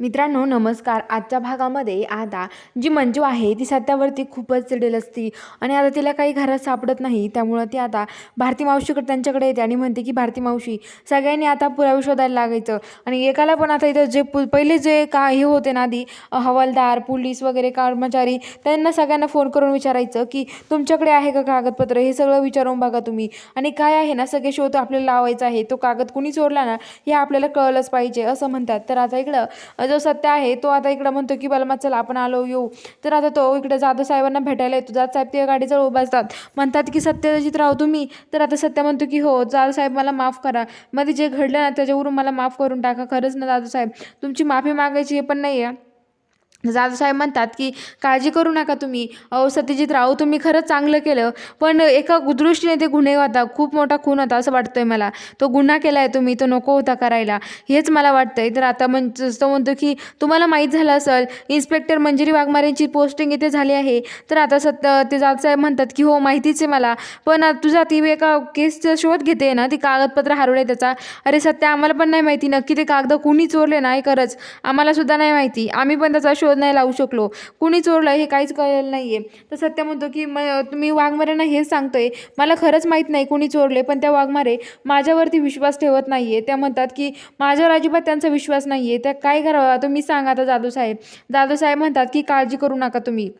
मित्रांनो नमस्कार. आजच्या भागामध्ये आता जी मंजू आहे ती सत्यावरती खूपच चिडेल असती आणि आता तिला काही घरात सापडत नाही. त्यामुळं ती आता भारती मावशीकडे त्यांच्याकडे येते आणि म्हणते की भारती मावशी सगळ्यांनी आता पुरावे शोधायला लागायचं आणि एकाला पण आता इथं जे पु पहिले जे का हे होते ना आधी हवालदार पोलीस वगैरे कर्मचारी त्यांना सगळ्यांना फोन करून विचारायचं की तुमच्याकडे आहे का कागदपत्र? हे सगळं विचारून बघा तुम्ही. आणि काय आहे ना सगळे शोध आपल्याला लावायचा आहे तो कागद कुणी चोरला ना हे आपल्याला कळलंच पाहिजे असं म्हणतात. तर आता इकडं जो सत्य आहे तो आता इकडं म्हणतो की बलमा चला आपण आलो येऊ. तर आता तो इकडे जाधव साहेबांना भेटायला येतो. जाधव साहेब ते गाडीजवळ उभा असतात. म्हणतात की सत्यजित राव तुम्ही? तर आता सत्य म्हणतो की हो जाधव साहेब मला माफ करा. मध्ये जे घडलं ना त्याच्यावरून मला माफ करून टाका. खरंच ना जाधव साहेब? तुमची माफी मागायची हे पण नाही आहे जाधवसाहेब म्हणतात की काळजी करू नका तुम्ही. अहो सत्यजित राव तुम्ही खरंच चांगलं केलं. पण एका दृष्टीने ते गुन्हे होता खूप मोठा खून होता असं वाटतंय मला. तो गुन्हा केला आहे तुम्ही तो नको होता करायला. हेच मला वाटतंय. तर आता म्हण तो म्हणतो की तुम्हाला माहीत झालं असेल इन्स्पेक्टर मंजिरी वाघमारेंची पोस्टिंग इथे झाली आहे. तर आता सत्य ते जाधवसाहेब म्हणतात की हो माहितीच आहे मला. पण तुझा ती एका केसचा शोध घेते ना ती कागदपत्र हरवले त्याचा. अरे सत्य आम्हाला पण नाही माहिती. नक्की ते कागद कुणी चोरले नाही खरंच. आम्हाला सुद्धा नाही माहिती. आम्ही पण त्याचा शोध नाही लावू शकलो. कुणी चोरलं हे काहीच कळलं नाही आहे तर सत्य म्हणतो की म तुम्ही वाघमाऱ्यांना हेच सांगतोय. मला खरंच माहीत नाही कुणी चोरले पण त्या वाघमारे माझ्यावरती विश्वास ठेवत नाही आहे त्या म्हणतात की माझ्यावर अजिबात त्यांचा विश्वास नाही आहे त्या काय करावं तुम्ही सांगा आता जाधव साहेब जाधव साहेब म्हणतात की काळजी करू नका तुम्ही.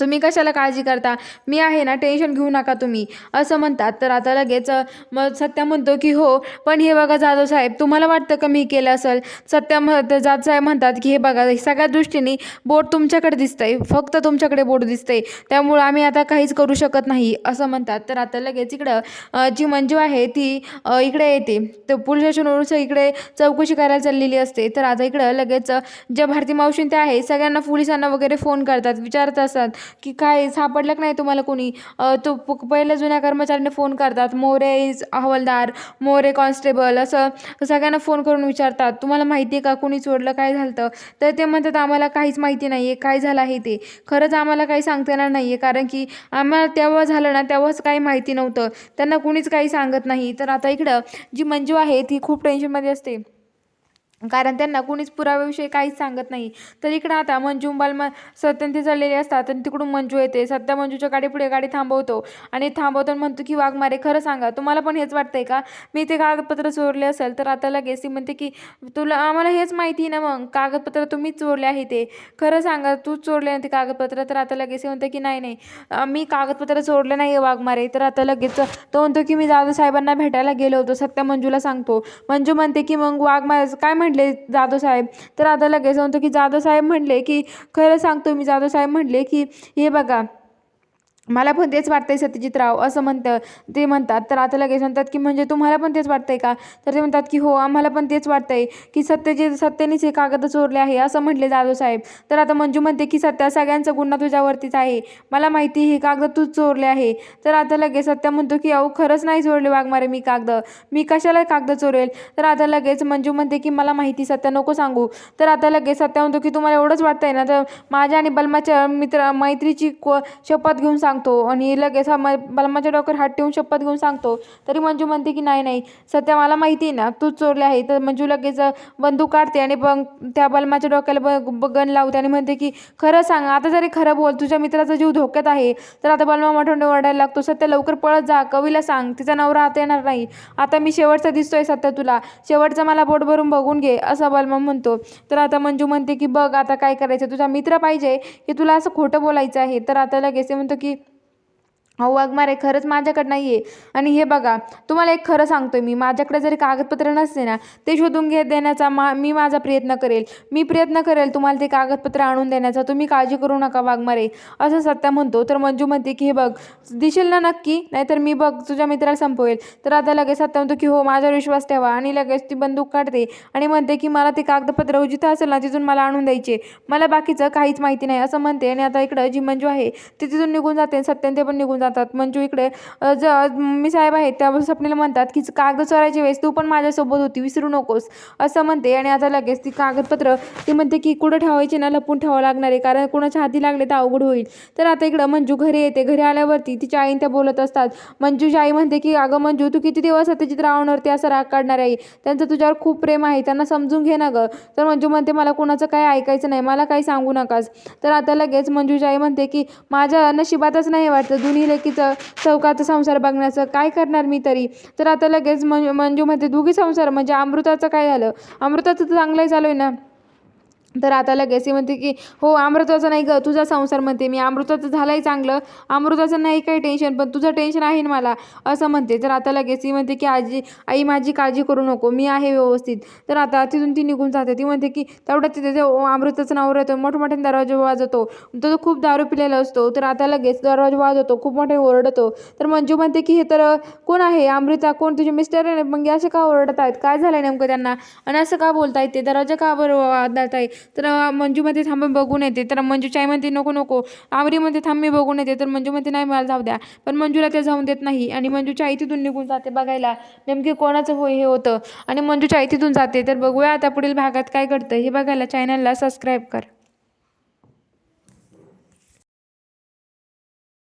तुम्ही कशाला काळजी करता? मी आहे ना टेन्शन घेऊ नका तुम्ही. असं म्हणतात. तर आता लगेच मग सत्या म्हणतो की हो पण हे बघा जाधव साहेब तुम्हाला वाटतं का मी केलं असेल? सत्या म ते जाधव साहेब म्हणतात की हे बघा सगळ्या दृष्टीने बोट तुमच्याकडे दिसतंय. फक्त तुमच्याकडे बोट दिसतंय. त्यामुळं आम्ही आता काहीच करू शकत नाही. असं म्हणतात. तर आता लगेच इकडं जी मंजू आहे ती इकडे येते. तर पोलीस स्टेशनवरून इकडे चौकशी करायला चाललेली असते. तर आता इकडं लगेच ज्या भारती मावशीन त्या आहे सगळ्यांना पोलिसांना वगैरे फोन करतात विचारत असतात. की काय सापडलं की नाही तुम्हाला कोणी? तो प- पहिल्या जुन्या कर्मचाऱ्यांनी फोन करतात मोरे हवालदार मोरे कॉन्स्टेबल असं सगळ्यांना फोन करून विचारतात. तुम्हाला माहिती आहे का कोणी चोरलं काय झालं तर ते म्हणतात आम्हाला काहीच माहिती नाही आहे काय झालं आहे ते? खरंच आम्हाला काही सांगता येणार नाही आहे कारण की आम्हाला तेव्हा झालं ना तेव्हाच काही माहिती नव्हतं. त्यांना कुणीच काही सांगत नाही. तर आता इकडं जी मंजू आहे ती खूप टेन्शनमध्ये असते. कारण त्यांना कुणीच पुराव्याविषयी काहीच सांगत नाही. तर इकडं आता मंजू बालमा सत्यंती चाललेली असतात आणि तिकडून मंजू येते. सत्या मंजूच्या गाडी पुढे गाडी थांबवतो. आणि थांबवताना म्हणतो की वाघमारे खरं सांगा तुम्हाला पण हेच वाटतंय का? मी ते कागदपत्र चोरले असेल तर आता लगेच ती म्हणते की तुला आम्हाला हेच माहिती ना मग कागदपत्र तुम्हीच चोरले आहे ते. खरं सांगा तूच चोरले ना ते कागदपत्र. तर आता लगेच म्हणते की नाही नाही मी कागदपत्र चोरले नाही आहे वाघमारे तर आता लगेच तो म्हणतो की मी दादासाहेबांना साहेबांना भेटायला गेलो होतो. सत्या मंजूला सांगतो. मंजू म्हणते की मग वाघमारे काय म्हणते म्हटले जाधव साहेब. तर आता लगेच म्हणतो की जाधव साहेब म्हणले की खरं सांगतो मी जाधव साहेब म्हणले की हे बघा मला पण तेच वाटतंय सत्यजित राव असं म्हणतं ते म्हणतात. तर आता लगेच म्हणतात की म्हणजे तुम्हाला पण तेच वाटतंय का? तर ते म्हणतात की हो आम्हाला पण तेच वाटतंय की सत्यजित सत्यानेच हे कागद चोरले आहे असं म्हटले जाधव साहेब. तर आता मंजू म्हणते की सत्या सगळ्यांचा गुन्हा तुझ्यावरतीच आहे. मला माहिती हे कागद तूच चोरले आहे. तर आता लगेच सत्या म्हणतो की अहो खरंच नाही चोरले वाघमारे मी कागद. मी कशाला कागद चोरेल? तर आता लगेच मंजू म्हणते की मला माहिती सत्या नको सांगू. तर आता लगेच सत्या म्हणतो की तुम्हाला एवढंच वाटतंय ना? तर माझ्या आणि बलमाच्या मित्र मैत्रीची को शपथ घेऊन सांगतो आणि लगेच हा मला बलमाच्या डोक्यावर हात ठेवून शपथ घेऊन सांगतो. तरी मंजू म्हणते की नाही नाही सध्या मला माहिती आहे ना तूच चोरले आहे. तर मंजू लगेच बंदूक काढते आणि बंग त्या बलमाच्या डोक्याला ब ब- गन लावते आणि म्हणते की खरं सांग आता जरी खरं बोल तुझ्या मित्राचा जीव धोक्यात आहे तर आता बलमा मोठ्याने ओरडायला लागतो. सध्या लवकर पळत जा कवीला सांग तिचा नवरा आता येणार नाही. आता मी शेवटचा दिसतोय सध्या तुला शेवटचा मला बोट भरून बघून घे असं बलमा म्हणतो. तर आता मंजू म्हणते की बघ आता काय करायचं? तुझा मित्र पाहिजे की तुला असं खोटं बोलायचं आहे. तर आता लगेच ते म्हणतो की अहो वाघमारे खरंच माझ्याकडे नाही आहे आणि हे बघा तुम्हाला एक खरं सांगतो मी. माझ्याकडे जरी कागदपत्र नसते ना ते शोधून घेत देण्याचा मा मी माझा प्रयत्न करेल. मी प्रयत्न करेल तुम्हाला ते कागदपत्र आणून देण्याचा. तुम्ही काळजी करू नका वाघमारे. असं सत्या म्हणतो. तर मंजू म्हणते की हे बघ दिसेल ना नक्की? नाहीतर मी बघ तुझ्या मित्राला संपवेल. तर आता लगेच सत्या म्हणतो की हो माझ्यावर विश्वास ठेवा. आणि लगेच ती बंदूक काढते आणि म्हणते की मला ते कागदपत्र जिथं असेल ना तिथून मला आणून द्यायचे. मला बाकीचं काहीच माहिती नाही असं म्हणते. आणि आता इकडं जी मंजू आहे ती तिथून निघून जाते सत्यान ते पण निघून जाते. जातात. मंजू इकडे ज मी साहेब आहेत त्या स्वप्नीला म्हणतात की कागद चोरायच्या वेळेस तू पण माझ्यासोबत होती विसरू नकोस. असं म्हणते आणि आता लगेच ती कागदपत्र ती म्हणते की कुठं ठेवायची ना लपून ठेवावं लागणार आहे कारण कोणाच्या हाती लागले तर अवघड होईल. तर आता इकडं मंजू घरी येते. घरी आल्यावरती तिच्या आईन त्या बोलत असतात. मंजूची आई म्हणते की अगं मंजू तू किती दिवस सत्यजित रावणवरती असं राग काढणार आहे? त्यांचं तुझ्यावर खूप प्रेम आहे त्यांना समजून घे ना गं. तर मंजू म्हणते मला कोणाचं काय ऐकायचं नाही मला काही सांगू नकास. तर आता लगेच मंजूची आई म्हणते की माझ्या नशिबातच नाही वाटतं दोन्ही लेकीचं चौकाचा संसार बघण्याचं काय करणार मी तरी? तर आता लगेच मंजू मंजू म्हणते दोघी संसार म्हणजे अमृताचं काय झालं? अमृताचं तर चांगलंही चालू आहे ना? तर आता लगेच म्हणते की हो अमृताचं नाही गं तुझा संसार म्हणते मी अमृताचं झालंही चांगलं अमृताचं नाही काही टेन्शन पण तुझं टेन्शन आहे ना मला असं म्हणते. तर आता लगेच ती म्हणते की आजी आई माझी काळजी करू नको मी आहे व्यवस्थित. तर आता तिथून ती निघून जाते. ती म्हणते की तेवढ्या तिथे अमृताचं नाव राहतं मोठमोठ्याने दरवाजा वाजवतो तो खूप दारू पिलेला असतो. तर आता लगेच दरवाजा वाजवतो खूप मोठे ओरडतो. तर मंजू म्हणते की हे तर कोण आहे? अमृता कोण? तुझे मिस्टर आहे मग असे का ओरडत आहेत काय झालं नेमकं त्यांना? आणि असं का बोलतायत ते? दरवाजा का बरं वाजत आहे तर मंजू म्हणते थांब बघून येते. तर मंजूची आई म्हणते नको नको. आवरीमध्ये म्हणते थांब मी बघून येते. तर मंजू म्हणते नाही मला जाऊ द्या. पण मंजूला ते जाऊन देत नाही. आणि मंजूच्या आई तिथून निघून जाते बघायला. नेमके कोणाचं होय हे होतं. आणि मंजूच्या आई तिथून जाते. तर बघूया आता पुढील भागात काय घडतं. हे बघायला चॅनलला सबस्क्राईब कर.